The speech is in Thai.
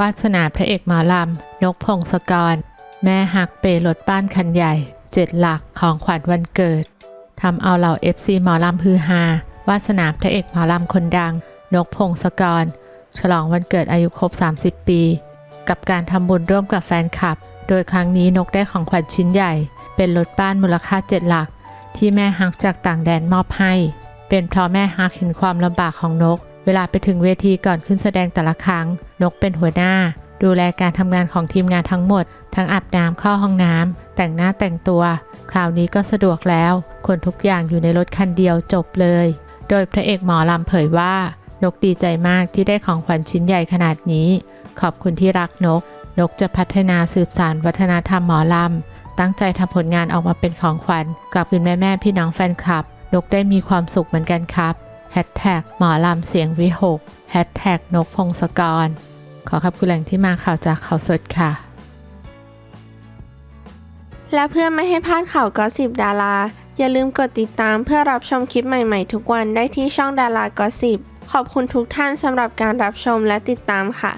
วาสนาพระเอกหมอลำ นกพงศกร แม่หักเปรถบ้านคันใหญ่เจ็ดหลักของขวัญวันเกิดทำเอาเหล่า FC หมอลำฮือฮาวาสนาพระเอกหมอลำคนดัง นกพงศกร ฉลองวันเกิดอายุครบ 30 ปี กับการทำบุญร่วมกับแฟนคลับ โดยครั้งนี้นกได้ของขวัญชิ้นใหญ่ เป็นรถบ้านมูลค่า7หลัก ที่แม่ฮักจากต่างแดนมอบให้ เป็นเพราะแม่ฮักเห็นความลำบากของนก เวลาไปถึงเวทีก่อนขึ้นแสดงแต่ละครั้ง นกเป็นหัวหน้า ดูแลการทำงานของทีมงานทั้งหมด ทั้งอาบน้ำเข้าห้องน้ำแต่งหน้าแต่งตัว คราวนี้ก็สะดวกแล้วคนทุกอย่างอยู่ในรถคันเดียวจบเลย โดยพระเอกหมอลำเผยว่า นกดีใจมากที่ได้ของขวัญชิ้นใหญ่ขนาดนี้ ขอบคุณที่รักนก นกจะพัฒนาสืบสานวัฒนธรรมหมอลำตั้งใจทำผลงานออกมาเป็นของขวัญกลับคุณแม่แม่พี่น้องแฟนคลับ นกได้มีความสุขเหมือนกันครับ แฮชแท็กหมอลำเสียงวิหกแฮชแท็กนกพงศกร ขอขอบคุณแหล่งที่มาข่าวจากข่าวสดค่ะ และเพื่อไม่ให้พลาดข่าวกอสิบดารา อย่าลืมกดติดตามเพื่อรับชมคลิปใหม่ๆ ทุกวันได้ที่ช่องดารากอสิบขอบคุณทุกท่านสำหรับการรับชมและติดตามค่ะ